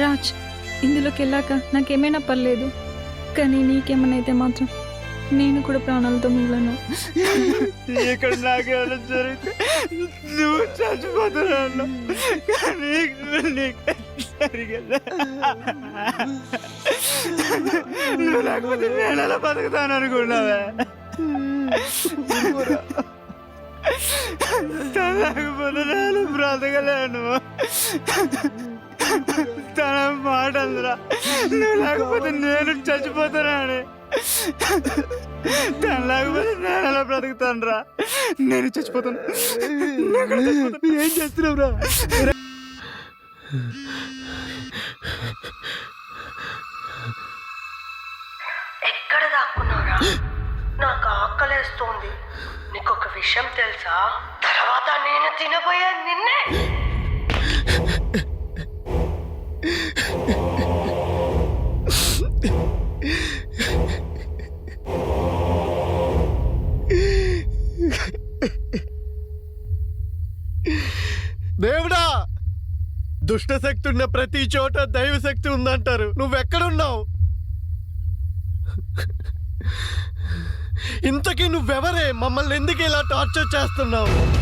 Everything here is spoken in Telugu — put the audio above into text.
రాజ్ ఇందులోకి వెళ్ళాక నాకేమైనా పర్లేదు. కానీ నీకేమైనా అయితే మాత్రం నేను కూడా ప్రాణాలతో మిగిలను. ఇక్కడ నాకేమైనా జరిగితే నువ్వు చచ్చిపోతున్నాను కానీ నీకు నువ్వు లేకపోతే నేను ఎలా బతుకుతాను అనుకున్నావా? తను లేకపోతే నేను బ్రతకలేను. తన మాట అందరా నువ్వు లేకపోతే నేను చచ్చిపోతానని. తను లేకపోతే నేను ఎలా బ్రతుకుతాను రా నేను చచ్చిపోతాను. ఏం చేస్తున్నావు రా ఎక్కడ దాక్కున్నారా నాకు ఆకలేస్తోంది. నీకు ఒక విషయం తెలుసా? తర్వాత నేను తినబోయే నిన్నే. దేవుడా దుష్ట శక్తి ఉన్న ప్రతి చోట దైవ శక్తి ఉందంటారు. నువ్వెక్కడున్నావు? ఇంతకీ నువ్వెవరే? మమ్మల్ని ఎందుకు ఇలా టార్చర్ చేస్తున్నావు?